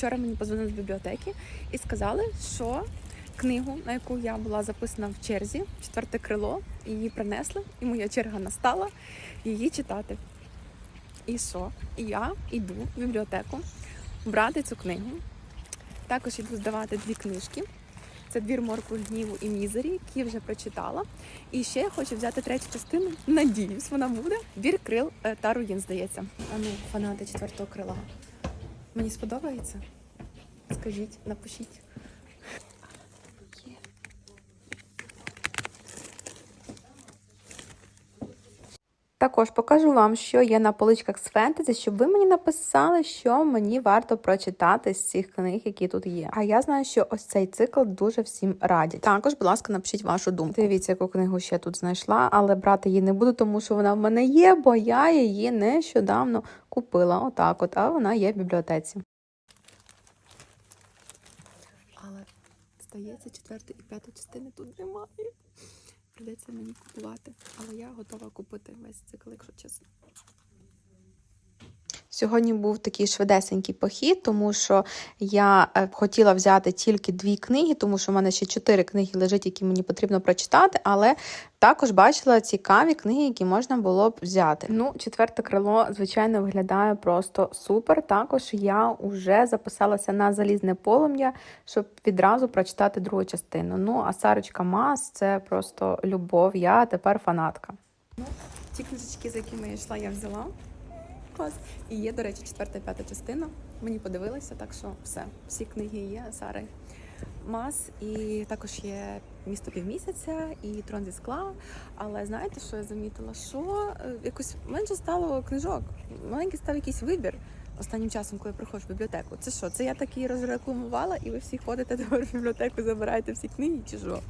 вчора мені позвонили з бібліотеки і сказали, що книгу, на яку я була записана в черзі, четверте крило, її принесли, і моя черга настала її читати. І що? І я йду в бібліотеку брати цю книгу. Також йду здавати дві книжки. Це двір морку гніву і мізері, які я вже прочитала. І ще я хочу взяти третю частину. Надіюсь, вона буде. Двір крил е, та руїн, здається. А ну, фанати четвертого крила. Мені сподобається? Скажіть, напишіть. Також покажу вам, що є на поличках з фентезі, щоб ви мені написали, що мені варто прочитати з цих книг, які тут є. А я знаю, що ось цей цикл дуже всім радять. Також, будь ласка, напишіть вашу думку. Дивіться, яку книгу ще тут знайшла, але брати її не буду, тому що вона в мене є, бо я її нещодавно купила. Отак, от, а вона є в бібліотеці. Але здається, четверта і п'ята частини тут немає. Придеться мені купувати, але я готова купити весь цикл, якщо чесно. Сьогодні був такий швидесенький похід, тому що я е, хотіла взяти тільки дві книги, тому що в мене ще чотири книги лежать, які мені потрібно прочитати, але також бачила цікаві книги, які можна було б взяти. Ну, четверте крило, звичайно, виглядає просто супер. Також я вже записалася на залізне полум'я, щоб відразу прочитати другу частину. Ну, а Сарочка Мас це просто любов. Я тепер фанатка. Ну, ті книжечки, за якими я йшла, я взяла. Клас. І є, до речі, четверта і п'ята частина. Мені подивилися, так що все. Всі книги є Сари Мас. І також є місто півмісяця і трон зі скла. Але знаєте, що я замітила? Що е, якось менше стало книжок. Маленький став якийсь вибір. Останнім часом, коли приходжу в бібліотеку, це що? Це я такі розрекламувала, і ви всі ходите в бібліотеку, забираєте всі книги, чи що?